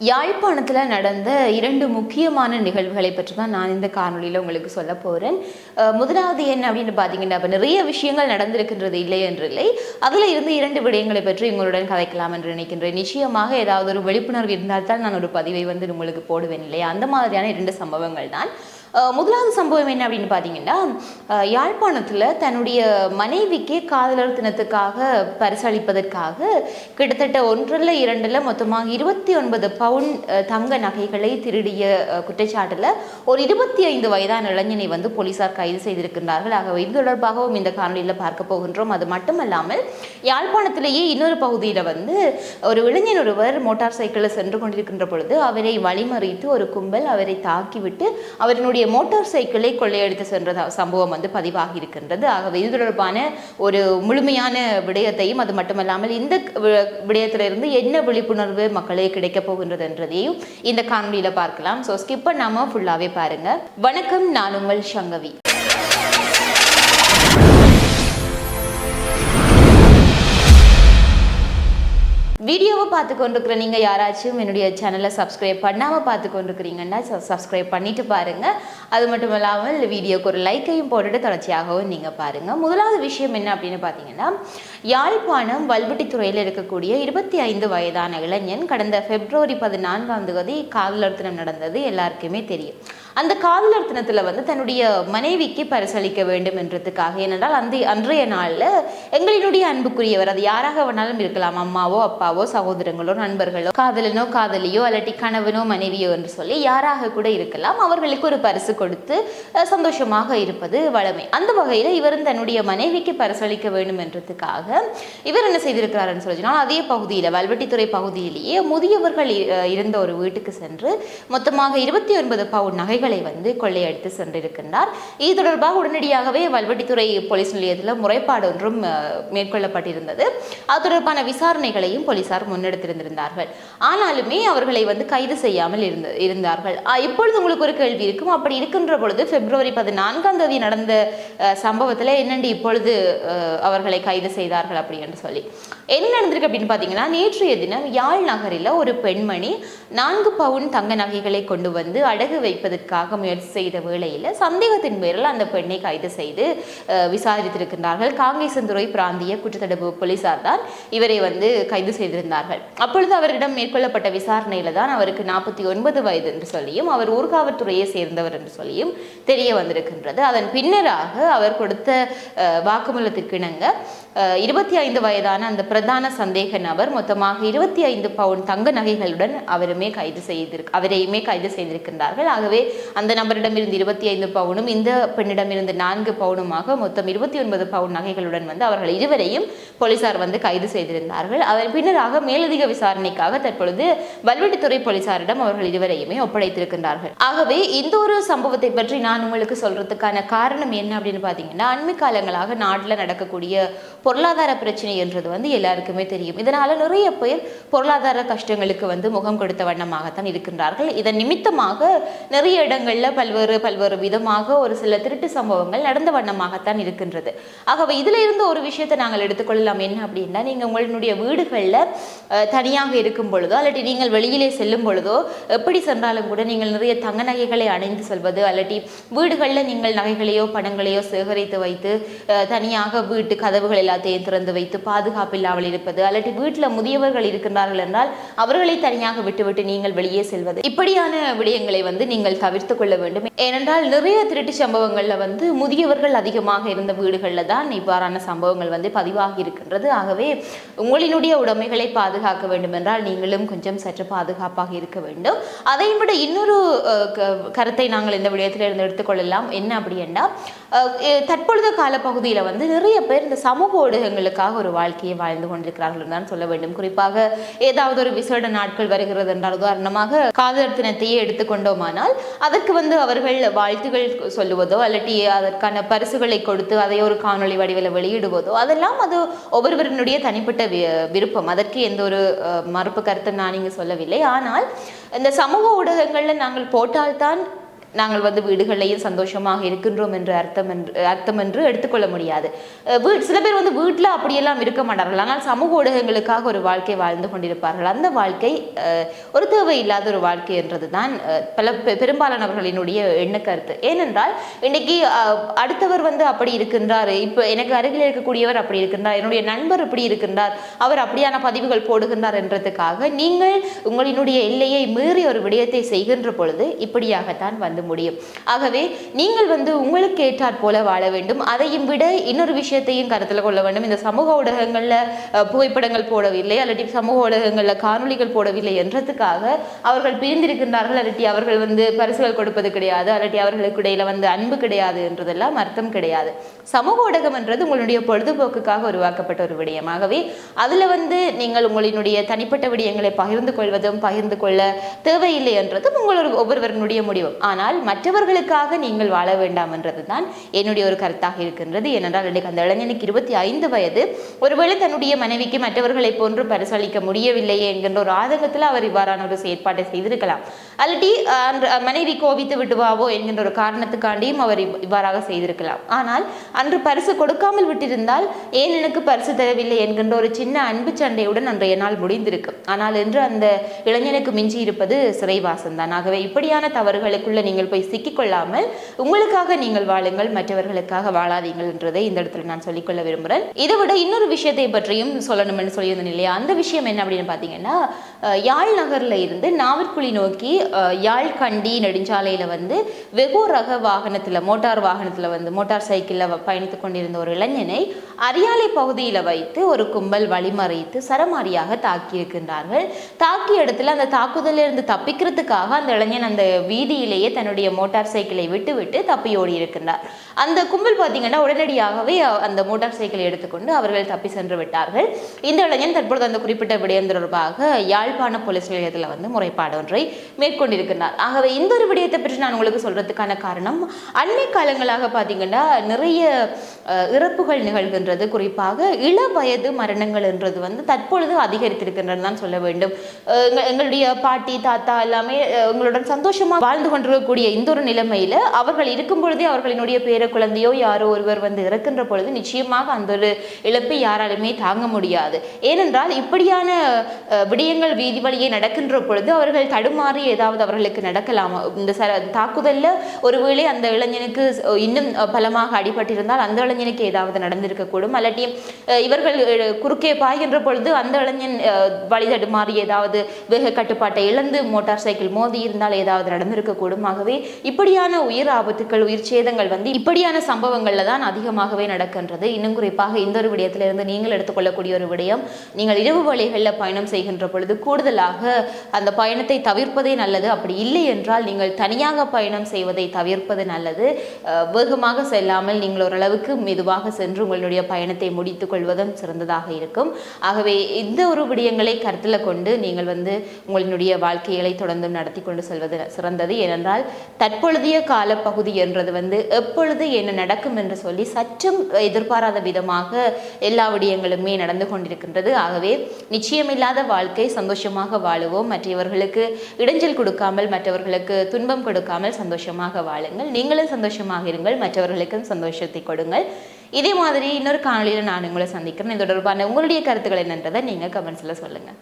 யாழ்ப்பாணத்தில் நடந்த இரண்டு முக்கியமான நிகழ்வுகளை பற்றி தான் நான் இந்த காணொலியில் உங்களுக்கு சொல்ல போகிறேன் முதலாவது என்ன அப்படின்னு பார்த்தீங்கன்னா இப்போ நிறைய விஷயங்கள் நடந்திருக்கின்றது இல்லை என்று இல்லை. அதில் இருந்து இரண்டு விடயங்களை பற்றி உங்களுடன் கதைக்கலாம் என்று நினைக்கின்றேன். நிச்சயமாக ஏதாவது ஒரு விழிப்புணர்வு இருந்தால் தான் நான் ஒரு பதிவை வந்து உங்களுக்கு போடுவேன் இல்லையா? அந்த மாதிரியான இரண்டு சம்பவங்கள் தான் முதலாவது சம்பவம் என்ன அப்படின்னு பார்த்தீங்கன்னா யாழ்ப்பாணத்தில் தன்னுடைய மனைவிக்கே காதலர் தினத்துக்காக பரிசளிப்பதற்காக கிட்டத்தட்ட ஒன்றில் இரண்டில் மொத்தமாக இருபத்தி ஒன்பது பவுன் தங்க நகைகளை திருடிய குற்றச்சாட்டில் ஒரு இருபத்தி ஐந்து வயதான இளைஞனை வந்து போலீசார் கைது செய்திருக்கின்றார்கள். ஆகவே இது தொடர்பாகவும் இந்த காணொலியில் பார்க்க போகின்றோம். அது மட்டுமல்லாமல் யாழ்ப்பாணத்திலேயே இன்னொரு பகுதியில் வந்து ஒரு இளைஞன் ஒருவர் மோட்டார் சைக்கிளில் சென்று கொண்டிருக்கின்ற பொழுது அவரை வழிமறித்து ஒரு கும்பல் அவரை தாக்கிவிட்டு அவரினுடைய மோட்டார் சைக்கிளை கொள்ளையடித்து சென்ற சம்பவம் வந்து பதிவாகி இருக்கின்றது ஆகவே இது தொடர்பான ஒரு முழுமையான விடயத்தையும் அது மட்டுமல்லாமல் இந்த வி- விடயத்திலிருந்து என்ன விழிப்புணர்வு மக்களே கிடைக்கப் போகின்றது என்றதையும் இந்த காணொலியில் பார்க்கலாம். ஸோ ஸ்கிப்பை நாம ஃபுல்லாகவே பாருங்கள் வணக்கம் நான் உங்கள் சங்கவி. வீடியோவை பார்த்து கொண்டிருக்கிற நீங்கள் யாராச்சும் என்னுடைய சேனலை சப்ஸ்கிரைப் பண்ணாமல் பார்த்து கொண்டிருக்கிறீங்கன்னா சப்ஸ்கிரைப் பண்ணிட்டு பாருங்கள் அது மட்டும் இல்லாமல் வீடியோக்கு ஒரு லைக்கையும் போட்டுட்டு தொடர்ச்சியாகவும் நீங்கள் பாருங்கள் முதலாவது விஷயம் என்ன அப்படின்னு பார்த்தீங்கன்னா யாழ்ப்பாணம் வல்வெட்டித்துறையில் இருக்கக்கூடிய இருபத்தி ஐந்து வயதான இளைஞன் கடந்த பிப்ரவரி பதினான்காம் தேதி காதலர் தினம் நடந்தது. எல்லாருக்குமே தெரியும். அந்த காதலர் தினத்தில் வந்து தன்னுடைய மனைவிக்கு பரிசளிக்க வேண்டும் என்றதுக்காக. ஏனென்றால் அந்த அன்றைய நாளில் எங்களினுடைய அன்புக்குரியவர் அது யாராக வேணாலும் இருக்கலாம் அம்மாவோ அப்பாவோ சகோதரங்களோ நண்பர்களோ காதலனோ காதலியோ அல்லட்டி கணவனோ மனைவியோ என்று சொல்லி யாராக கூட இருக்கலாம் அவர்களுக்கு ஒரு பரிசு கொடுத்து சந்தோஷமாக இருப்பது வழமை அந்த வகையில் இவரும் தன்னுடைய மனைவிக்கு பரிசளிக்க வேண்டும் என்றதுக்காக இவர் என்ன செய்திருக்கிறாருன்னு சொல்லி அதே பகுதியில் வல்வெட்டித்துறை பகுதியிலேயே முதியவர்கள் இ- இருந்த ஒரு வீட்டுக்கு சென்று மொத்தமாக இருபத்தி ஒன்பது பவுன் நகைகள் வந்து கொள்ளையடித்து சென்றிருக்கின்றார். இது தொடர்பாக உடனடியாகவே வல்வெட்டித்துறை போலீஸ் நிலையத்தில் முறைப்பாடு ஒன்றும் மேற்கொள்ளப்பட்டிருந்தது. அது தொடர்பான விசாரணைகளையும் போலீசார் முன்னெடுத்திருந்திருந்தார்கள். ஆனாலுமே அவர்களை வந்து கைது செய்யாமல் இருந்த இருந்தார்கள். ஆஹ், இப்பொழுது உங்களுக்கு ஒரு கேள்வி இருக்கும். அப்படி இருக்கின்ற பொழுது பிப்ரவரி பதினான்காம் தேதி நடந்த சம்பவத்தில் என்னண்டு இப்பொழுது அவர்களை கைது செய்தார்கள் அப்படி என்று சொல்லி. என்ன நடந்திருக்கு அப்படின்னு பார்த்தீங்கன்னா நேற்றைய தினம் யாழ் நகரில் ஒரு பெண்மணி நான்கு பவுன் தங்க நகைகளை கொண்டு வந்து அடகு வைப்பதற்காக முயற்சி செய்த வேளையில் சந்தேகத்தின் பேரில் அந்த பெண்ணை கைது செய்து விசாரித்திருக்கின்றார்கள். காங்கேசந்துறை பிராந்திய குற்றத்தடுப்பு போலீசார் தான் இவரை வந்து கைது செய்திருந்தார்கள். அப்பொழுது அவரிடம் மேற்கொள்ளப்பட்ட விசாரணையில் தான் அவருக்கு நாற்பத்தி ஒன்பது வயது என்று சொல்லியும் அவர் ஊர்காவல்துறையை சேர்ந்தவர் என்று சொல்லியும் தெரிய வந்திருக்கின்றது. அதன் பின்னராக அவர் கொடுத்த வாக்குமூலத்திற்கு இணங்க இருபத்தி ஐந்து வயதான அந்த பிரதான சந்தேக நபர் மொத்தமாக இருபத்தி ஐந்து பவுன் தங்க நகைகளுடன் அவருமே கைது செய்திரு அவரையுமே கைது செய்திருக்கின்றார்கள். ஆகவே அந்த நபரிடமிருந்து இருபத்தி ஐந்து பவுனும் இந்த பெண்ணிடமிருந்து நான்கு பவுனுமாக மொத்தம் இருபத்தி ஒன்பது பவுன் நகைகளுடன் வந்து அவர்கள் இருவரையும் போலீசார் வந்து கைது செய்திருந்தார்கள். அதன் பின்னராக மேலதிக விசாரணைக்காக தற்பொழுது வல்வெட்டித்துறை போலீசாரிடம் அவர்கள் இருவரையுமே ஒப்படைத்திருக்கின்றார்கள். ஆகவே இந்த ஒரு சம்பவத்தை பற்றி நான் உங்களுக்கு சொல்றதுக்கான காரணம் என்ன அப்படின்னு பார்த்தீங்கன்னா அண்மை காலங்களாக நாட்டில் நடக்கக்கூடிய பொருளாதார பிரச்சனை என்றது வந்து எல்லாருக்குமே தெரியும். இதனால நிறைய பேர் பொருளாதார கஷ்டங்களுக்கு வந்து முகம் கொடுத்த வண்ணமாகத்தான் இருக்கின்றார்கள். இதன் நிமித்தமாக நிறைய இடங்களில் பல்வேறு பல்வேறு விதமாக ஒரு சில திருட்டு சம்பவங்கள் நடந்த வண்ணமாகத்தான் இருக்கின்றது. ஆகவே இதுல இருந்து ஒரு விஷயத்தை நாங்கள் எடுத்துக்கொள்ளலாம். என்ன அப்படின்னா நீங்க உங்களுடைய வீடுகளில் தனியாக இருக்கும் பொழுதோ அல்லாட்டி நீங்கள் வெளியிலே செல்லும் பொழுதோ எப்படி சென்றாலும் கூட நீங்கள் நிறைய தங்க நகைகளை அணிந்து செல்வது அல்லட்டி வீடுகளில் நீங்கள் நகைகளையோ பணங்களையோ சேகரித்து வைத்து தனியாக வீட்டு கதவுகள் எல்லாத்தையும் திறந்து வைத்து பாதுகாப்பில்லாமல் இருப்பது அல்லாட்டி வீட்டில் முதியவர்கள் இருக்கின்றார்கள் என்றால் அவர்களை தனியாக விட்டுவிட்டு நீங்கள் வெளியே செல்வது. இப்படியான விடயங்களை வந்து நீங்கள் தவிர்த்து கொள்ள வேண்டும் ஏனென்றால் நிறைய திருட்டு சம்பவங்களில் வந்து முதியவர்கள் அதிகமாக இருந்த வீடுகளில் தான் இவ்வாறான சம்பவங்கள் வந்து பதிவாகி இருக்கின்றது. ஆகவே உங்களினுடைய உடைமைகளை பாதுகாக்க வேண்டும் என்றால் நீங்களும் கொஞ்சம் சற்று பாதுகாப்பாக இருக்க வேண்டும். அதை விட இன்னொரு க- கருத்தை நாங்கள் இந்த விடயத்தில் இருந்து எடுத்துக்கொள்ளலாம் என்ன அப்படின்னா அஹ், எ- தற்பொழுது காலப்பகுதியில் வந்து நிறைய பேர் இந்த சமூக ஊடகங்களுக்காக ஒரு வாழ்க்கையை வாழ்ந்து கொண்டிருக்கிறார்கள் என்று தான் சொல்ல வேண்டும். குறிப்பாக ஏதாவது ஒரு விசேட நாட்கள் வருகிறது என்றால் உதாரணமாக காதலர் தினத்தையே எடுத்துக்கொண்டோமானால் அதற்கு வந்து அவர்கள் வாழ்த்துகள் சொல்லுவதோ அல்லட்டி அதற்கான பரிசுகளை கொடுத்து அதை ஒரு காணொளி வடிவில் வெளியிடுவதோ அதெல்லாம் அது ஒவ்வொருவரினுடைய தனிப்பட்ட வி- விருப்பம். அதற்கு எந்த ஒரு மறுப்பு கருத்தை நான் இங்கே சொல்லவில்லை. ஆனால் இந்த சமூக ஊடகங்களில் நாங்கள் போட்டால்தான் நாங்கள் வந்து வீடுகளையும் சந்தோஷமாக இருக்கின்றோம் என்று அர்த்தம் என்று அர்த்தம் என்று எடுத்துக்கொள்ள முடியாது. வீ சில பேர் வந்து வீட்டில் அப்படியெல்லாம் இருக்க மாட்டார்கள். ஆனால் சமூக ஊடகங்களுக்காக ஒரு வாழ்க்கை வாழ்ந்து கொண்டிருப்பார்கள். அந்த வாழ்க்கை ஒரு தேவை இல்லாத ஒரு வாழ்க்கை என்றது தான் பல பெ- பெரும்பாலானவர்களினுடைய எண்ண கருத்து. ஏனென்றால் இன்னைக்கு அடுத்தவர் வந்து அப்படி இருக்கின்றார். இப்போ எனக்கு அருகில் இருக்கக்கூடியவர் அப்படி இருக்கின்றார். என்னுடைய நண்பர் இப்படி இருக்கின்றார். அவர் அப்படியான பதிவுகள் போடுகின்றார் என்றதுக்காக நீங்கள் உங்களினுடைய எல்லையை மீறி ஒரு விடயத்தை செய்கின்ற பொழுது இப்படியாகத்தான் வந்து முடியும். ஆகவே நீங்கள் வந்து உங்களுக்கு ஏற்றாற் போல வாழ வேண்டும். அதையும் விட இன்னொரு விஷயத்தையும் கருத்தில் கொள்ள வேண்டும். இந்த சமூக ஊடகங்களில் புகைப்படங்கள் போடவில்லை அல்லது சமூக ஊடகங்களில் காணொளிகள் போடவில்லை என்றதுக்காக அவர்கள் பிரிந்திருக்கின்றார்கள். அல்லட்டி அவர்கள் வந்து பரிசுகள் கொடுப்பது கிடையாது. அல்லட்டி அவர்களுக்கு இடையில வந்து அன்பு கிடையாது என்றதெல்லாம் அர்த்தம் கிடையாது. சமூக ஊடகம் என்றது உங்களுடைய பொழுதுபோக்குக்காக உருவாக்கப்பட்ட ஒரு விடயமாகவே அதில் வந்து நீங்கள் உங்களினுடைய தனிப்பட்ட விடயங்களை பகிர்ந்து கொள்வதும் பகிர்ந்து கொள்ள தேவையில்லை என்றதும் உங்களோட ஒவ்வொருவருடைய முடிவு. ஆனால் மற்றவர்களுக்காக நீங்கள் வாழ வேண்டாம் என்றது தான் என்னுடைய ஒரு கருத்தாக இருக்கின்றது. ஏனென்றால் இன்றைக்கு அந்த இளைஞனுக்கு இருபத்தி ஐந்து வயது. ஒருவேளை தன்னுடைய மனைவிக்கு மற்றவர்களை போன்று பரிசளிக்க முடியவில்லையே என்கின்ற ஒரு ஆதங்கத்தில் அவர் இவ்வாறான ஒரு செயற்பாட்டை செய்திருக்கலாம். அல்லட்டி அன்று மனைவி கோபித்து விடுவாவோ என்கின்ற ஒரு காரணத்துக்காண்டியும் அவர் இவ்வாறாக செய்திருக்கலாம். ஆனால் அன்று பரிசு கொடுக்காமல் விட்டிருந்தால் ஏன் எனக்கு பரிசு தரவில்லை என்கின்ற ஒரு சின்ன அன்பு சண்டையுடன் அன்றைய நாள் முடிந்திருக்கும். ஆனால் என்று அந்த இளைஞனுக்கு மிஞ்சி இருப்பது சிறைவாசம் தான் ஆகவே இப்படியான தவறுகளுக்குள்ள நீங்கள் போய் சிக்கிக்கொள்ளாமல் உங்களுக்காக நீங்கள் வாழுங்கள் மற்றவர்களுக்காக வாழாதீங்கள் என்றதை இந்த இடத்துல நான் சொல்லிக்கொள்ள விரும்புகிறேன் இதை விட இன்னொரு விஷயத்தை பற்றியும் சொல்லணும்னு சொல்லியிருந்தேன் இல்லையா? அந்த விஷயம் என்ன அப்படின்னு பார்த்தீங்கன்னா யாழ் நகரில் இருந்து நாவற்குழி நோக்கி யாழ் கண்டி நெடுஞ்சாலையில் வந்து வெகு ரக வாகனத்துல மோட்டார் வாகனத்துல வந்து மோட்டார் சைக்கிளில் பயணித்து கொண்டிருந்த ஒரு இளைஞனை அரியாலை பகுதியில வைத்து ஒரு கும்பல் வழிமறைத்து சரமாரியாக தாக்கியிருக்கின்றார்கள் தாக்கிய இடத்துல அந்த தாக்குதலிலிருந்து தப்பிக்கிறதுக்காக அந்த இளைஞன் அந்த வீதியிலேயே தன்னுடைய மோட்டார் சைக்கிளை விட்டுவிட்டு தப்பியோடி இருக்கின்றார். அந்த கும்பல் பார்த்தீங்கன்னா உடனடியாகவே அந்த மோட்டார் சைக்கிளை எடுத்துக்கொண்டு அவர்கள் தப்பி சென்று விட்டார்கள். இந்த இளைஞன் தற்பொழுது அந்த குறிப்பிட்ட விடயம் தொடர்பாக யாழ்ப்பாண போலீஸ் நிலையத்தில் வந்து முறைப்பாடு ஒன்றை மேற்கொண்டிருக்கிறார் ஆகவே இந்த ஒரு விடயத்தை பற்றி நான் உங்களுக்கு சொல்றதுக்கான காரணம் அண்மை காலங்களாக பார்த்தீங்கன்னா நிறைய இறப்புகள் நிகழ்கின்றது. குறிப்பாக இள வயது மரணங்கள் என்றது வந்து தற்பொழுது அதிகரித்திருக்கின்றது தான் சொல்ல வேண்டும். எங்களுடைய பாட்டி தாத்தா எல்லாமே அஹ், எங்களுடன் சந்தோஷமா வாழ்ந்து கொண்டிருக்கக்கூடிய இந்த ஒரு நிலைமையில அவர்கள் இருக்கும் பொழுதே அவர்களினுடைய பேர குழந்தையோ யாரோ ஒருவர் வந்து இறக்கின்ற பொழுது நிச்சயமாக அந்த ஒரு இழப்பை யாராலுமே தாங்க முடியாது. ஏனென்றால் இப்படியான விடயங்கள் வீதி வழியே நடக்கின்ற பொழுது அவர்கள் தடுமாறி ஏதாவது அவர்களுக்கு நடக்கலாம். இந்த ச தாக்குதல்ல ஒருவேளை அந்த இளைஞனுக்கு இன்னும் பலமாக அடிபட்டிருந்தால் அந்த இளைஞனுக்கு ஏதாவது நடந்திருக்கக்கூடும் அல்லாட்டி இவர்கள் குறுக்கே பாய்கின்ற பொழுது அந்த இளைஞன் வழி தடுமாறி ஏதாவது வேக கட்டுப்பாட்டை இழந்து மோட்டார் சைக்கிள் மோதி இருந்தால் ஏதாவது நடந்திருக்கக்கூடும் ஆகவே இப்படியான உயிர் ஆபத்துக்கள் உயிர் சேதங்கள் வந்து இப்படியான சம்பவங்கள்ல தான் அதிகமாகவே நடக்கின்றது. இன்னும் குறிப்பாக இந்த ஒரு விடயத்திலிருந்து நீங்கள் எடுத்துக்கொள்ளக்கூடிய ஒரு விடயம் நீங்கள் இரவு வழிகளில் பயணம் செய்கின்ற பொழுது கூடுதலாக அந்த பயணத்தை தவிர்ப்பதே நல்லது. அப்படி இல்லை என்றால் நீங்கள் தனியாக பயணம் செய்வதை தவிர்ப்பது நல்லது. வேகமாக செல்லாமல் நீங்கள் ஓரளவுக்கு மெதுவாக சென்று உங்களுடைய பயணத்தை முடித்துக் கொள்வதும் சிறந்ததாக இருக்கும். ஆகவே இந்த ஒரு விடயங்களை கருத்தில் கொண்டு நீங்கள் வந்து உங்களுடைய வாழ்க்கைகளை தொடர்ந்து நடத்தி கொண்டு செல்வது சிறந்தது. ஏனென்றால் தற்பொழுதைய காலப்பகுதி என்றது வந்து எப்பொழுது என்ன நடக்கும் என்று சொல்லி சற்றும் எதிர்பாராத விதமாக எல்லா விடயங்களுமே நடந்து கொண்டிருக்கின்றது. ஆகவே நிச்சயமில்லாத வாழ்க்கை சந்தோஷமாக வாழுவோம். மற்றவர்களுக்கு இடைஞ்சல் கொடுக்காமல் மற்றவர்களுக்கு துன்பம் கொடுக்காமல் சந்தோஷமாக வாழுங்கள். நீங்களும் சந்தோஷமாக இருங்கள். மற்றவர்களுக்கும் சந்தோஷத்தை கொடுங்கள். இதே மாதிரி இன்னொரு காணொலியில் நான் உங்களை சந்திக்கிறேன். இது தொடர்பான உங்களுடைய கருத்துக்கள் என்னன்றதை நீங்கள் கமெண்ட்ஸில் சொல்லுங்கள்